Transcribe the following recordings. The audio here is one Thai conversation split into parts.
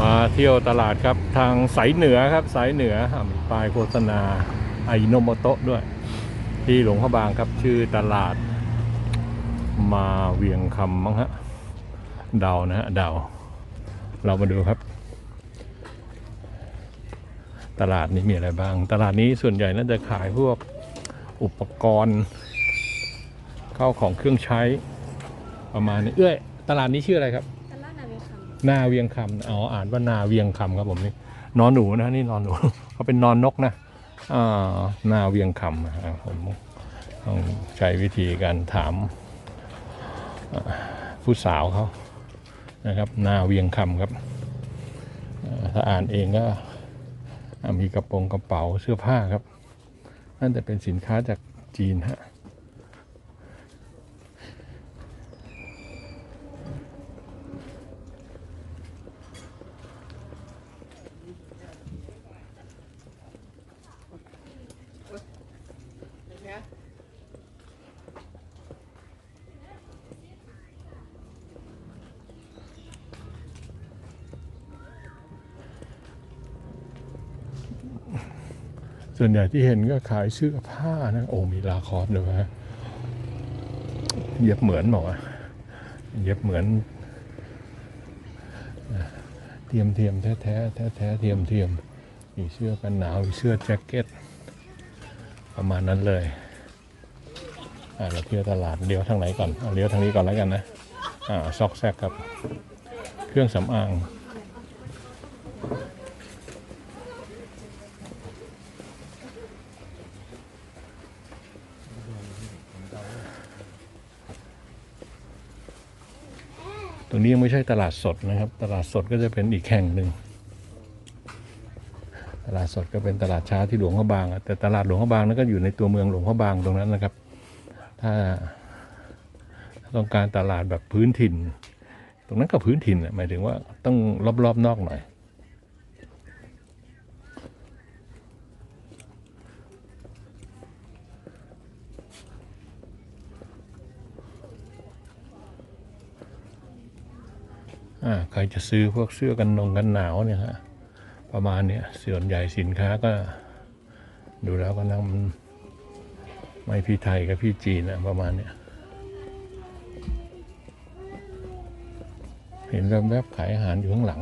มาเที่ยวตลาดครับทางสายเหนือครับสายเหนือมีป้ายโฆษณาไอโนโมโตะด้วย ที่หลวงพระบางครับชื่อตลาด มาเวียงคำมั้งฮะเดานะฮะเดา เรามาดูครับ ตลาดนี้มีอะไรบ้าง ตลาดนี้ส่วนใหญ่น่าจะขายพวกอุปกรณ์เข้าของเครื่องใช้ประมาณนี้เอ้ยตลาดนี้ชื่ออะไรครับ นาเวียงคำอ๋ออ่านว่านาเวียงคำครับผมนี่นอนหนูนะนี่นอนหนูเขาเป็นนอนนกนะอ่านาเวียงคำอ่าผมต้องใช้วิธีการถามผู้สาวเขานะครับ นาเวียงคำครับถ้าอ่านเองก็มีกระโปรงกระเป๋าเสื้อผ้าครับนั่นแต่เป็นสินค้าจากจีนฮะ ส่วนใหญ่ที่เห็นก็ขายเสื้อผ้านะโอ้มีลาคอสด้วยฮะเย็บเหมือนบอเย็บเหมือน เทียมเทียมแท้แท้แท้แท้เทียมเทียมมีเสื้อกันหนาวมีเสื้อแจ็คเก็ต ประมาณนั้นเลยอ่าเราเที่ยวตลาดเลี้ยวทางไหนก่อนเอาเลี้ยวทางนี้ก่อนแล้วกันนะอ่าซอกแซกครับ เครื่องสำอาง รงนี้ยังไม่ใช่ตลาดสดนะครับ ตลาดสดก็จะเป็นอีกแห่งหนึ่ง ตลาดสดก็เป็นตลาดช้าที่หลวงพระบาง แต่ตลาดหลวงพระบางนั้นก็อยู่ในตัวเมืองหลวงพระบางตรงนั้นนะครับ ถ้าต้องการตลาดแบบพื้นถิ่น ตรงนั้นก็พื้นถิ่นอะหมายถึงว่าต้องรอบๆนอกหน่อย ใครจะซื้อพวกเสื้อกันนงกันหนาวเนี่ยฮะประมาณเนี้ยส่วนใหญ่สินค้าก็ ดูแล้วก็นั่งไม่พี่ไทยกับพี่จีนนะประมาณเนี้ยเห็นแวบๆขายอาหารอยู่ข้างหลัง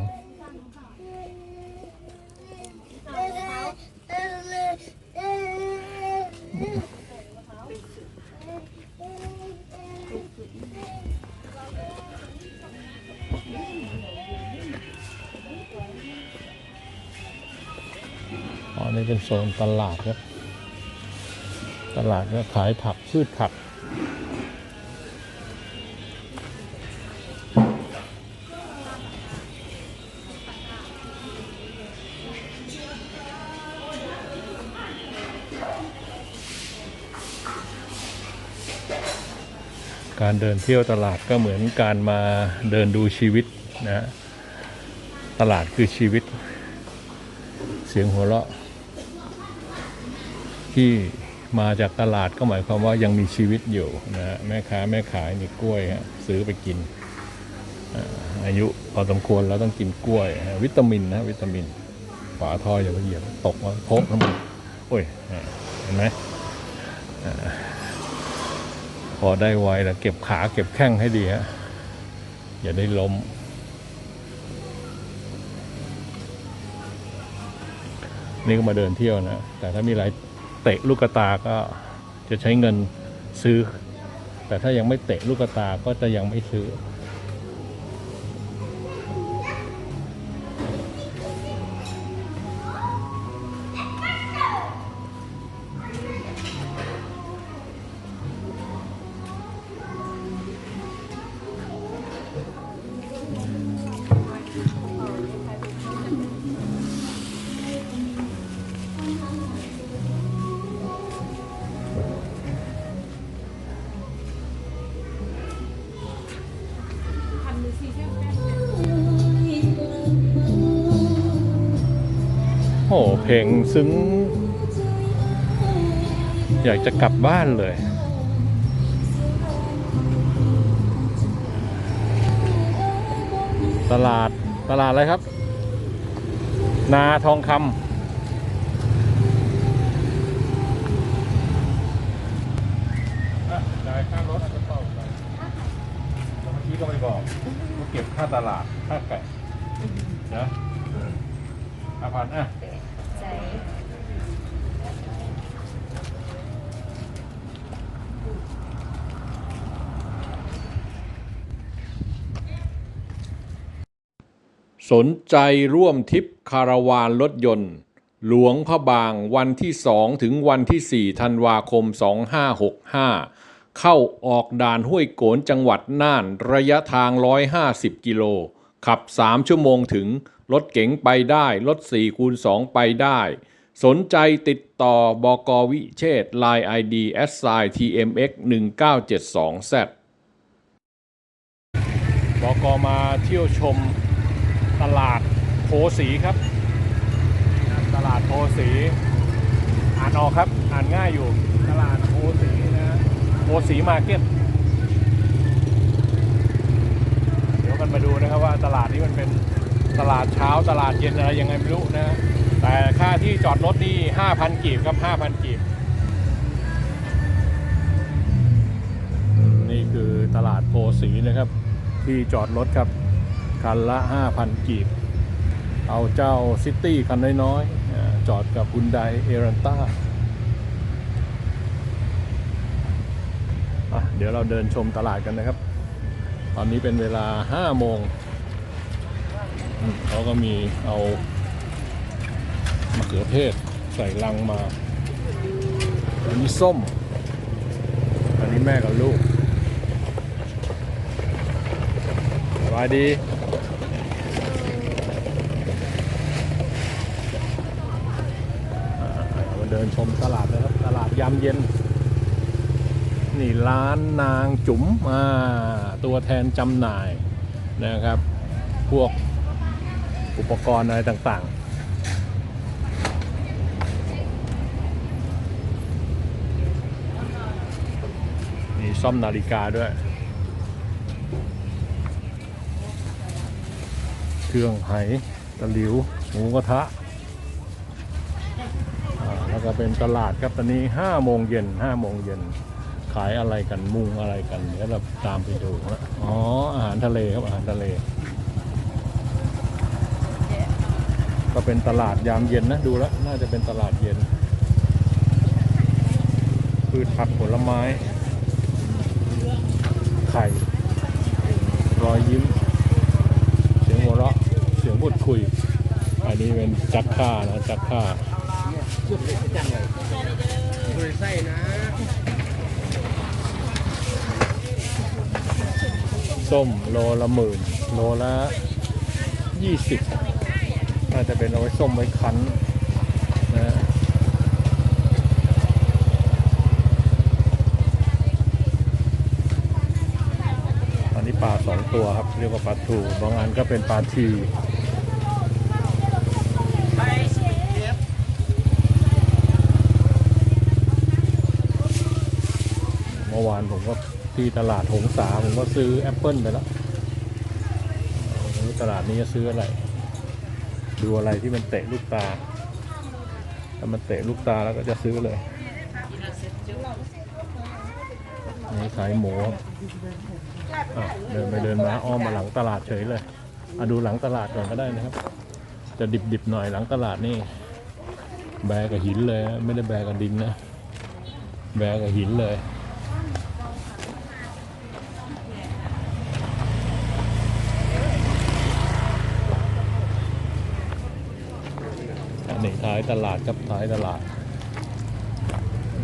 โซนตลาดครับ ตลาดก็ขายผักพืชผักการเดินเที่ยวตลาดก็เหมือนการมาเดินดูชีวิตนะ ตลาดคือชีวิต เสียงหัวเราะ ที่มาจากตลาดก็หมายความว่ายังมีชีวิตอยู่นะฮะแม่ค้าแม่ขายนี่กล้วยฮะซื้อไปกินอายุพอสมควรแล้วต้องกินกล้วย วิตามินนะวิตามินฝาท่ออย่าไปเหยียบตกมาโพกน้ำมันโอ้ยเห็นไหมอพอได้ไวแล้วเก็บขาเก็บแข้งให้ดีฮะอย่าได้ล้มนี่ก็มาเดินเที่ยวนะ แต่ถ้ามีอะไร เตะลูกตาก็จะใช้เงินซื้อ แต่ถ้ายังไม่เตะลูกตาก็จะยังไม่ซื้อ เพลงซึ้ง อยากจะกลับบ้านเลย ตลาดตลาดอะไรครับ นาทองคำจ่ายค่ารถกระเป๋าไปเมื่อกี้ก็ไม่บอกว่าเก็บค่าตลาด ค่าไก่นะห้าพันอะ ใจ สนใจร่วมทริปคาราวานรถยนต์ หลวงพระบางวันที่ 2 ถึงวันที่ 4 ธันวาคม 2565 เข้าออกด่านห้วยโกนจังหวัดน่านระยะทาง 150 กิโล ขับ 3 ชั่วโมงถึง รถเก๋งไปได้ รถ4คูณ2ไปได้ สนใจติดต่อบกวิเชษไลน์ ID s i tmx 1972 z บกมาเที่ยวชม ตลาดโพสีครับ ตลาดโพสีอ่านออกครับ อ่านง่ายอยู่ ตลาดโพสีนะโพสีมาร์เก็ตเดี๋ยวกันมาดูนะครับว่าตลาดนี้มันเป็นตลาดเช้าตลาดเย็นอะไรยังไงไม่รู้นะฮะแต่ค่าที่จอดรถนี่ 5,000 กีบครับ 5,000 กีบ นี่คือตลาดโพสีนะครับ ที่จอดรถครับ คันละ 5,000 กีบ เอาเจ้าซิตี้คันน้อยๆ จอดกับ Hyundai e r a n t a อะเดี๋ยวเราเดินชมตลาดกันนะครับ ตอนนี้เป็นเวลา 5 โมง เขาก็มีเอามะเขือเทศใส่ลังมาอันนี้ส้ม อันนี้แม่กับลูกสบายดี อ่ามา เดินชมตลาดนะครับ ตลาดยามเย็น นี่ร้านนางจุ๋มอ่าตัวแทนจำหน่ายนะครับ พวกอุปกรณ์อะไรต่างๆ มีซ่อมนาฬิกาด้วย เครื่องไหตะหลิวหมูกระทะ ก็เป็นตลาดครับตอนนี้ห้าโมงเย็นห้าโมงเย็นขายอะไรกันมุงอะไรกันเดี๋ยวเราตามไปดูนะอ๋ออาหารทะเลครับอาหารทะเล ก็เป็นตลาดยามเย็นนะดูแล้วน่าจะเป็นตลาดเย็นพืชผักผลไม้ ไข่รอยยิ้ม เสียงหัวเราะเสียงพูดคุย อันนี้เป็นจักค่านะจักค่า จุดเลยจังเลยบริไส้นะส้มโลละหมื่นโลละยี่สิบน่าจะเป็นเอาไว้ส้มไว้คั้นนะอันนี้ปลาสองตัวครับ เรียกว่าปลาทูบางอันก็เป็นปลาที เมื่อวานผมก็ ที่ตลาดหงสาผมก็ซื้อแอปเปิลไปแล้วตลาดนี้จะซื้ออะไร ดูอะไรที่มันเตะลูกตา ถ้ามันเตะลูกตาแล้วก็จะซื้อเลยนี่ขายหมูเดินไปเดินมาอ้อมมาหลังตลาดเฉยเลยอะดูหลังตลาดก่อนก็ได้นะครับ จะดิบๆหน่อยหลังตลาดนี่ แบกกับหินเลย ไม่ได้แบกกับดินนะ แบกกับหินเลย อันนี้ท้ายตลาดครับท้ายตลาด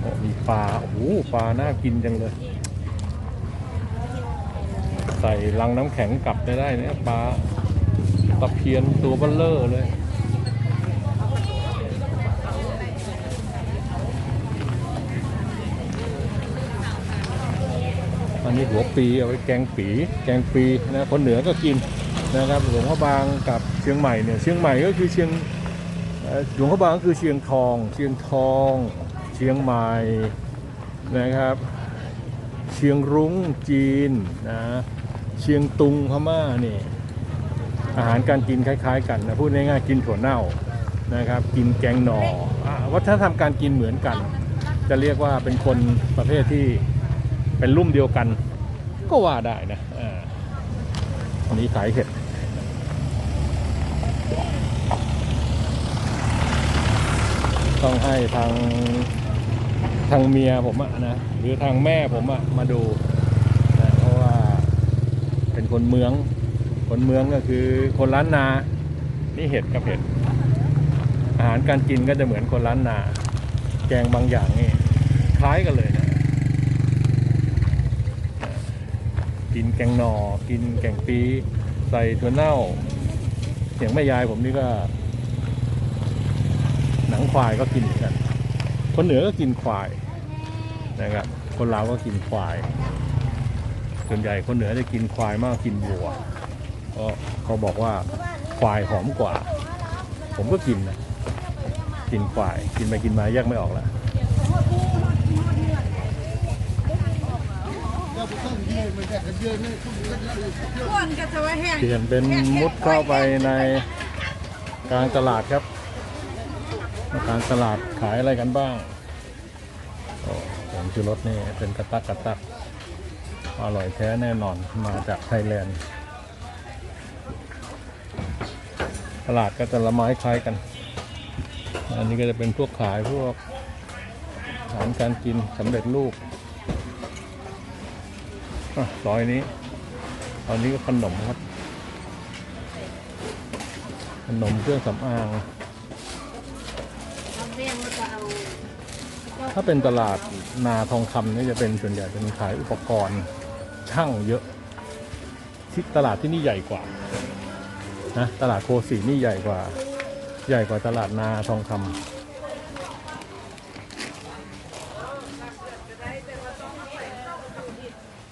โอ้มีปลา โอ้โหปลาน่ากินจังเลย ใส่ลังน้ำแข็งกลับได้ได้เนี่ยปลาตะเพียนตัวเบลเลอร์เลยอันนี้หัวปีเอาไว้แกงปี แกงปีนะคนเหนือก็กินนะครับหลวงพ่อบางกับเชียงใหม่เนี่ยเชียงใหม่ก็คือเชียง หลวงพ่อบางก็คือเชียงทอง เชียงทอง เชียงใหม่นะครับ เชียงรุ้งจีนนะเชียงตุงพม่านี่อาหารการกินคล้าย ๆ กันนะพูดง่ายๆกินถั่วเน่านะครับ กินแกงหน่ออ่าวัฒนธรรมการกินเหมือนกัน จะเรียกว่าเป็นคนประเภทที่เป็นรุ่มเดียวกัน ก็ว่าได้นะอันนี้ขายเห็ด ต้องให้ทางทางเมียผมอะนะหรือทางแม่ผมอะมาดูนะเพราะว่าเป็นคนเมือง คนเมืองก็คือคนล้านนา นี่เห็ดกับเห็ด อาหารการกินก็จะเหมือนคนล้านนา แกงบางอย่างนี่คล้ายกันเลยนะกินแกงหนอ่อกินแกงปีใส่ถั่วเน่าอย่างแม่ยายผมนี่ก็ หนังควายก็กินเหมือนกัน คนเหนือก็กินควายนะครับ คนลาวก็กินควาย ส่วนใหญ่คนเหนือจะกินควายมากกว่ากินวัวเพราะเขาบอกว่าควายหอมกว่า ผมก็กินนะกินควาย กินไปกินมาแยกไม่ออกแล้วอ้วนก็จะว่าแห้งเปลี่ยนเป็นมุดเข้าไปในกลางตลาดครับ กางตลาดขายอะไรกันบ้างโอ้ผมชูรสนี่เป็นกระตักกระตัก อร่อยแท้แน่นอนมาจากไทยแลนด์ ตลาดก็จะละไม้คล้ายกัน อันนี้ก็จะเป็นพวกขายพวกอาหารการกินสำเร็จรูปอะซอยนี้ตอนนี้ก็ขนมครับ ขนมเครื่องสำอาง ถ้าเป็นตลาดนาทองคำนี่จะเป็นส่วนใหญ่เป็นขายอุปกรณ์ช่างเยอะที่ตลาดที่นี่ใหญ่กว่านะตลาดโคสีนี่ใหญ่กว่า ใหญ่กว่าตลาดนาทองคำ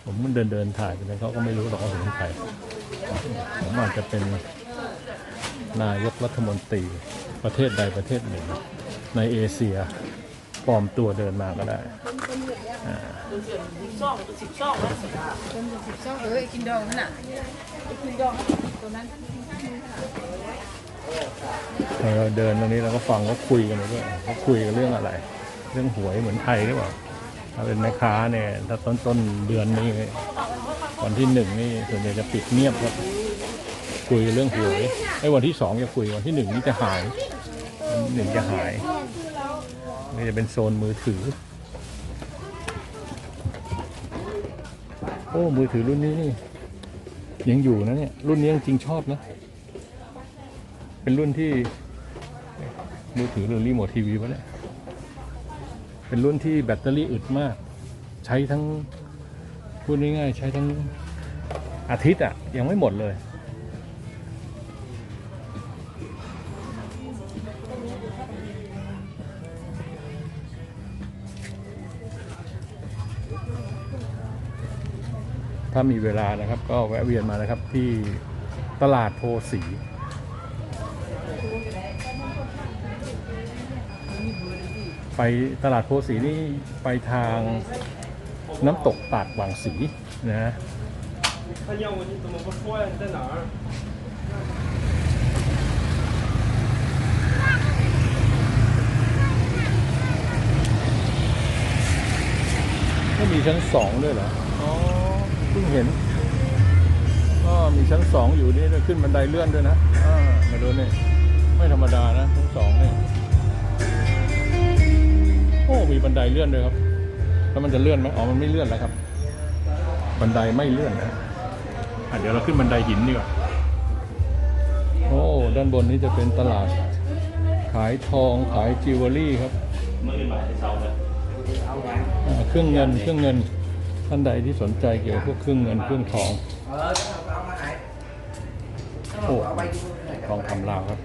ผมมันเดินเดินถ่ายไปเลยเขาก็ไม่รู้หรอกว่าผมเป็นใครผมอาจจะเป็นนายกรัฐมนตรีประเทศใดประเทศหนึ่ง ในเอเชียปลอมตัวเดินมาก็ได้เออกินดองนั่นน่ะกินดองตัวนั้นเราเดินตรงนี้เราก็ฟังเขาคุยกันไปด้วยเขาคุยกันเรื่องอะไร เรื่องหวยเหมือนไทยหรือเปล่าถ้าเป็นแม่ค้าเนี่ยถ้าต้นต้นเดือนนี้วันที่หนึ่งนี่ส่วนใหญ่จะปิดเงียบครับคุยเรื่องหวยไอ้วันที่สองจะคุยวันที่หนึ่งนี่จะหายวันที่หนึ่งจะหาย นี่จะเป็นโซนมือถือ โอ้ มือถือรุ่นนี้นี่ยังอยู่นะเนี่ย รุ่นนี้จริงชอบนะ เป็นรุ่นที่ มือถือหรือรีโมททีวีวะเนี่ย เป็นรุ่นที่แบตเตอรี่อึดมาก ใช้ทั้งพูดง่ายๆใช้ทั้งอาทิตย์อะยังไม่หมดเลย ถ้ามีเวลานะครับ ก็แวะเวียนมานะครับที่ตลาดโพสีไปตลาดโพสีนี่ไปทางน้ำตกตาดหวังสีนะไม่มีชั้นสองด้วยเหรอ เพิ่งเห็นก็มีชั้นสองอยู่นี่ด้วยขึ้นบันไดเลื่อนด้วยนะอ่ามาดูนี่ไม่ธรรมดานะชั้นสองนี่โอ้มีบันไดเลื่อนด้วยครับ แล้วมันจะเลื่อนไหมอ๋อมันไม่เลื่อนแล้วครับ บันไดไม่เลื่อนนะอะเดี๋ยวเราขึ้นบันไดหินดีกว่าโอ้ด้านบนนี้จะเป็นตลาด ขายทองขายจิวเวลรี่ครับเครื่องเงินเครื่องเงิน ท่านใดที่สนใจเกี่ยวกับพวกเครื่องเงินเครื่องทองโอ้ทองคำลาวครับ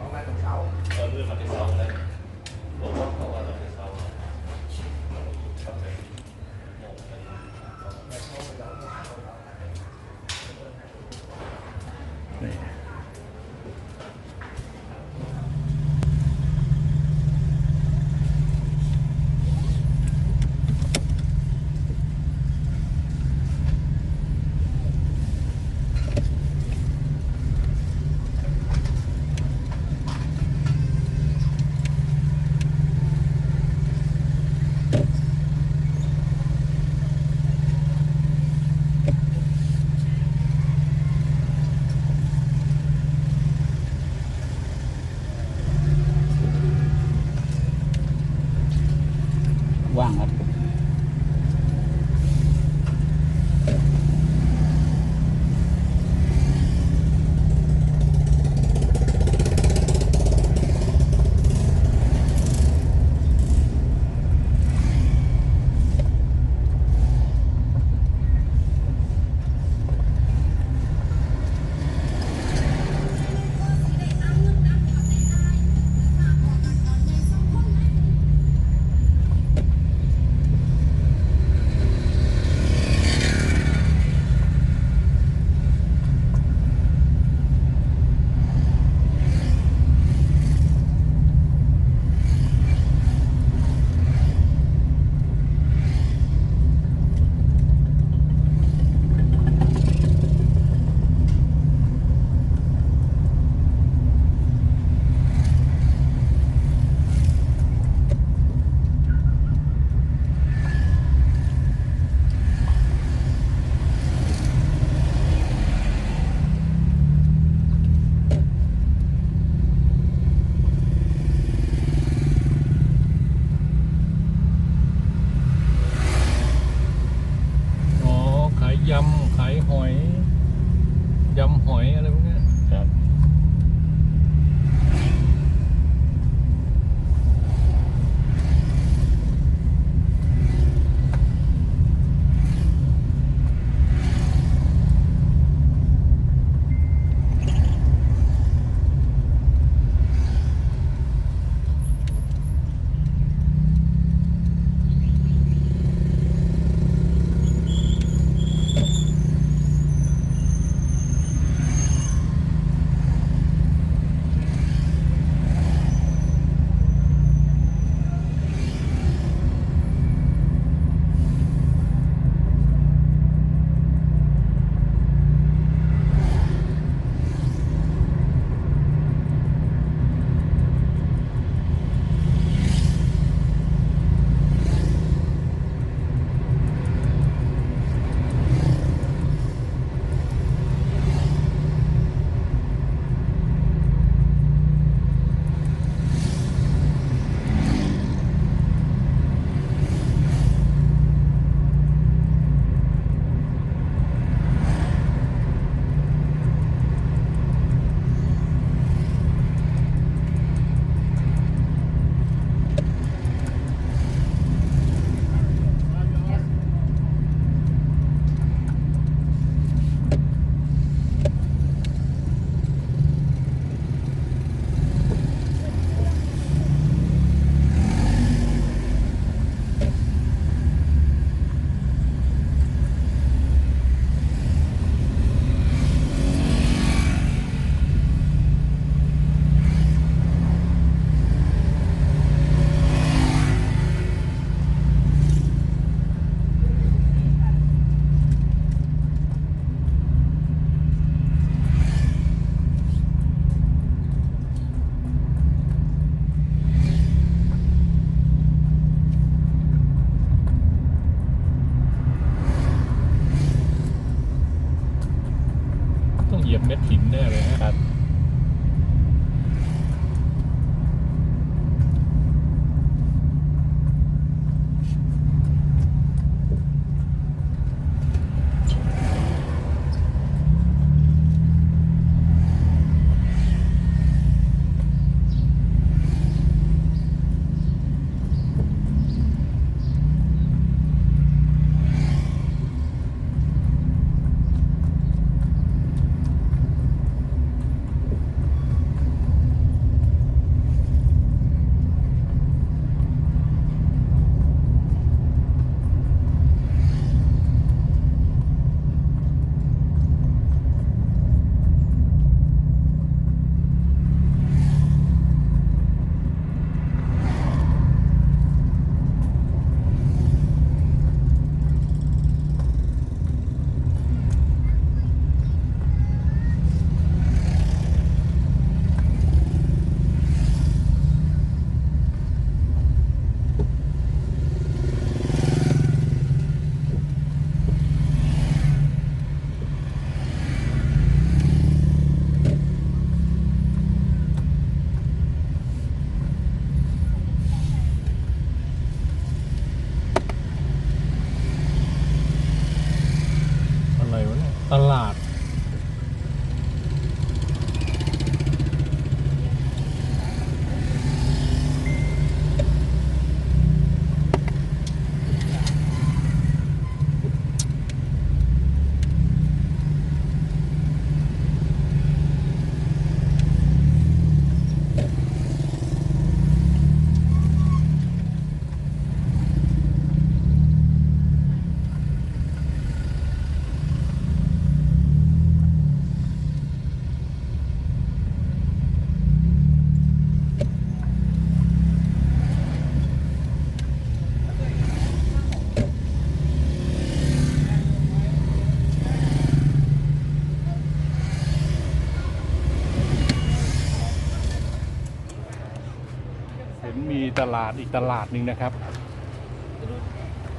ตลาดอีกตลาดหนึ่งนะครับ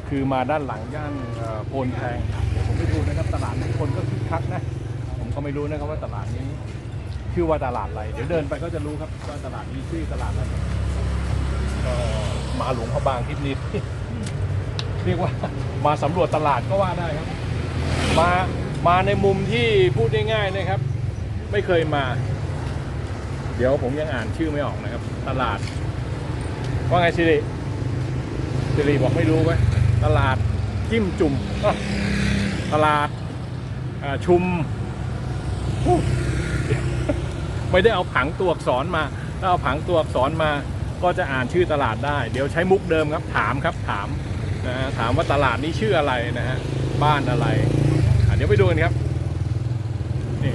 คือมาด้านหลังย่านโพนแพงเดี๋ยวผมไปดูนะครับตลาดนี้คนก็คึกคักนะผมก็ไม่รู้นะครับว่าตลาดนี้ชื่อว่าตลาดอะไรเดี๋ยวเดินไปก็จะรู้ครับว่าตลาดนี้ชื่อตลาดอะไรก็มาหลวงพระบางทิพนิดเรียกว่ามาสำรวจตลาดก็ว่าได้ครับ มามาในมุมที่พูดง่ายๆนะครับ ไม่เคยมา เดี๋ยวผมยังอ่านชื่อไม่ออกนะครับ ตลาด ว่าไงสิริสิริบอกไม่รู้ไว้ยตลาดจิ้มจุ่มตลาดชุม ไม่ได้เอาผังตัวอักษรมา ถ้าเอาผังตัวอักษรมาก็จะอ่านชื่อตลาดได้ เดี๋ยวใช้มุกเดิมครับ ถามครับถามนะถามว่าตลาดนี้ชื่ออะไรนะฮะบ้านอะไรอะเดี๋ยวไปดูกันครับนี่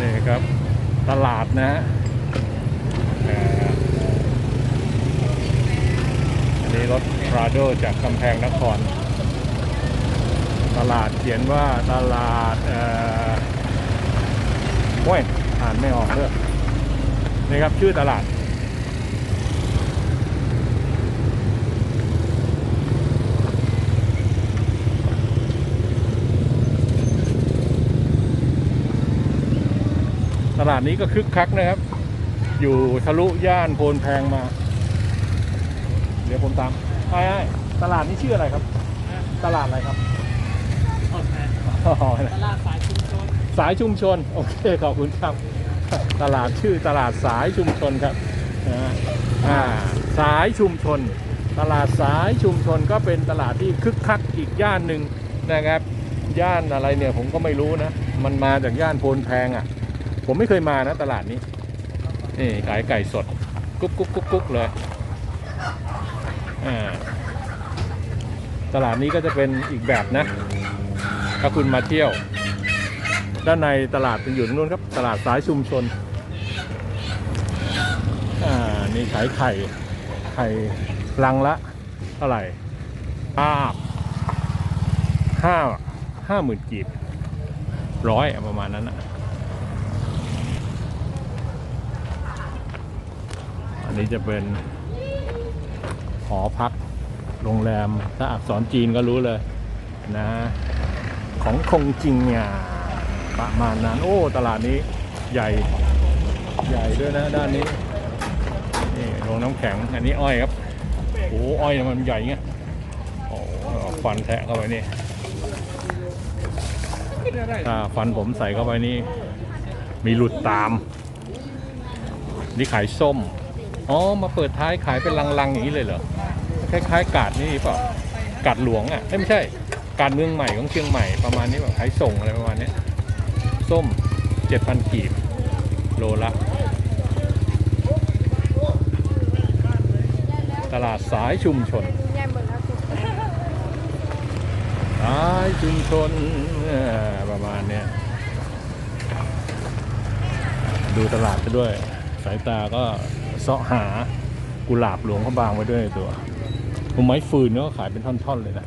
นี่ครับ ตลาดนะฮะเอ่ออันนี้รถ พราโดจากกำแพงนคร ตลาดเขียนว่าตลาดเอ่อโอ้ยอ่านไม่ออกเลยนี่ครับชื่อตลาดตลาดนี้ก็คึกคักนะครับ อยู่ทะลุย่านโพนแพงมา เดี๋ยวผมตาม ไอ้ไอ้ตลาดนี้ชื่ออะไรครับ ตลาดอะไรครับอ๋อตลาดสายชุมชน สายชุมชน โอเค ขอบคุณครับ ตลาดชื่อตลาดสายชุมชนครับนะฮะอ่าสายชุมชน ตลาดสายชุมชนก็เป็นตลาดที่คึกคักอีกย่านหนึ่งนะครับ ย่านอะไรเนี่ยผมก็ไม่รู้นะ มันมาจากย่านโพนแพงอะ ผมไม่เคยมานะตลาดนี้ นี่ขายไก่สด กุ๊กกุ๊กกุ๊กกุ๊กเลยอ่า ตลาดนี้ก็จะเป็นอีกแบบนะ ถ้าคุณมาเที่ยว ด้านในตลาดเป็นอยู่ตรงนู้นครับ ตลาดสายชุมชน อ่า นี่ขายไข่ ไข่ลังละเท่าไหร่ห้าห้าห้าหมื่นกีบร้อยประมาณนั้นนะอันนี้จะเป็น หอพักโรงแรม ถ้าอักษรจีนก็รู้เลยนะ ของคงจริงเนี่ยประมาณนั้นโอ้ ตลาดนี้ใหญ่ใหญ่ด้วยนะด้านนี้ นี่โรงน้ำแข็ง อันนี้อ้อยครับโอ้อ้อยมันใหญ่เงี้ยโอ้ฟันแทะเข้าไปนี่ถ้าฟันผมใส่เข้าไปนี่ มีหลุดตาม นี่ขายส้ม อ๋อ มาเปิดท้ายขายเป็นลังๆอย่างนี้เลยเหรอ คล้ายๆ กาดนี่เปล่ากาดหลวงอะไม่ใช่ การเมืองใหม่ของเชียงใหม่ประมาณนี้แบบขายส่งอะไรประมาณนี้ส้มเจ็ดพันกีบโลละ ตลาดสายชุมชนสายชุมชนประมาณเนี้ยดูตลาดไปด้วย สายตาก็เสาะหากุหลาบหลวงพระบางไว้ด้วยตัว ไม้ฟืนเนี่ยก็ขายเป็นท่อนๆเลยนะ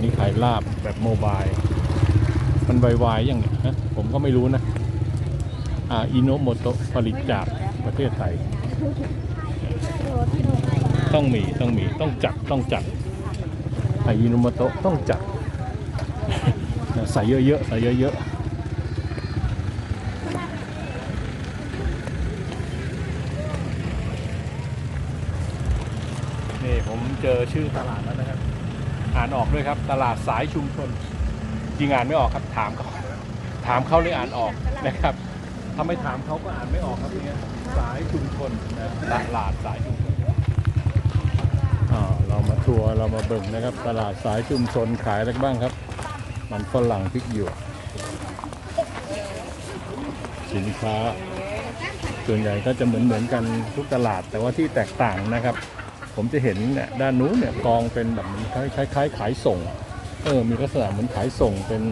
นี่ขายลาบแบบโมบาย มันไวๆอย่างเนี้ยฮะผมก็ไม่รู้นะอ่าอิโนโมโตะผลิตจากประเทศไทย ต้องมีต้องมีต้องจัดต้องจัดอาอิโนโมโตะต้องจัดใส่เยอะๆใส่เยอะๆนี่ผม เจอชื่อตลาดแล้วนะครับ อ่านออกด้วยครับ ตลาดสายชุมชนจริงอ่านไม่ออกครับ ถามเขาถามเขาเลยอ่านออกนะครับถ้าไม่ถามเขาก็อ่านไม่ออกครับเงี้ยสายชุมชนนะตลาดสายชุมชนอ่าเรามาทัวร์เรามาเบิ่งนะครับ ตลาดสายชุมชนขายอะไรบ้างครับ มันฝรั่งพริกหยวกสินค้า ส่วนใหญ่ก็จะเหมือนเหมือนกันทุกตลาด แต่ว่าที่แตกต่างนะครับ ผมจะเห็นเนี่ยด้านนู้นเนี่ยกองเป็นแบบเหมือนคล้ายคล้ายขายส่ง เออมีลักษณะเหมือนขายส่งเป็น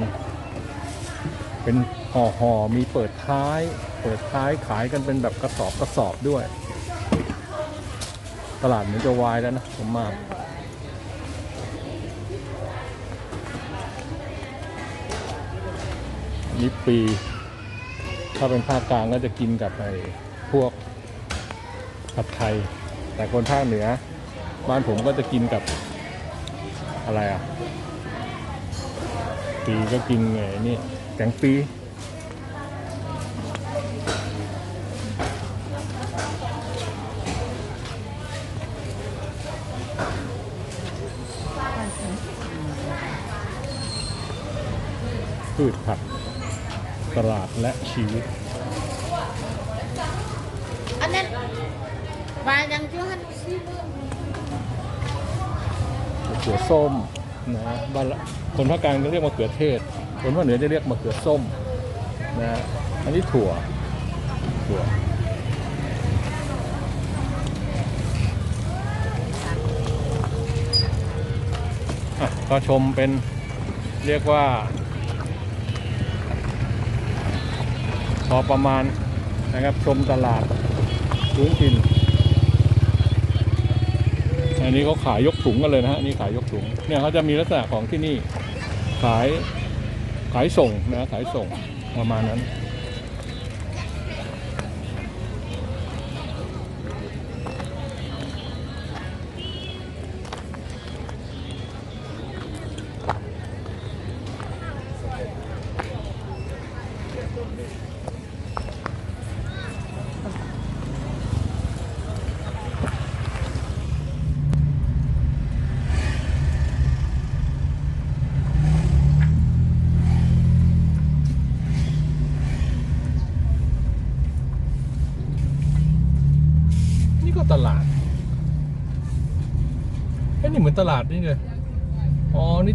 เป็นห่อห่อมีเปิดท้าย เปิดท้ายขายกันเป็นแบบกระสอบกระสอบด้วย ตลาดเหมือนจะวายแล้วนะผมมายิปปี ถ้าเป็นภาคกลางก็จะกินกับไอ้พวกผัดไทยแต่คนภาคเหนือ บ้านผมก็จะกินกับอะไรอะ ปีก็กินไงนี่แกงปีพืชผักตลาดและชีวิต อันนั้นมายังเจ้าหันซี มะเขือ ส้มนะบ้านละคนภาคกลางจะเรียกมะเขือเทศ คนภาคเหนือจะเรียกมะเขือส้มนะอันนี้ถั่วถั่วอะก็ชมเป็นเรียกว่า พอประมาณนะครับชมตลาดพื้นถิ่น อันนี้เขาขายยกถุงกันเลยนะฮะนี่ขายยกถุง เนี่ยเขาจะมีลักษณะของที่นี่ ขายขายส่งนะขายส่งประมาณนั้น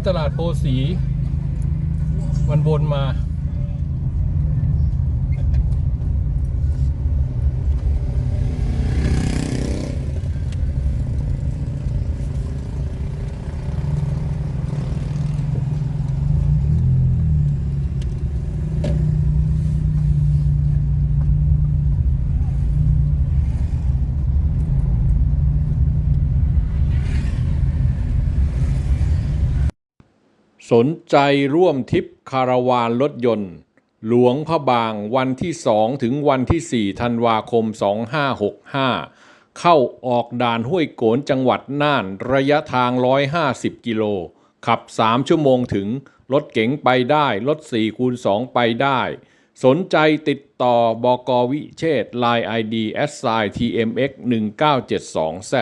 ตลาดโพสี มันบนมา สนใจร่วมทิปคาราวานรถยนต์ หลวงพระบางวันที่2ถึงวันที่4ธันวาคม 2565 เข้าออกด่านห้วยโกนจังหวัดน่านระยะทาง 150 กิโล ขับ 3 ชั่วโมงถึง รถเก๋งไปได้ รถ4คูณ2ไปได้ สนใจติดต่อบอกวิเชษ Line ID s i tmx 1972 z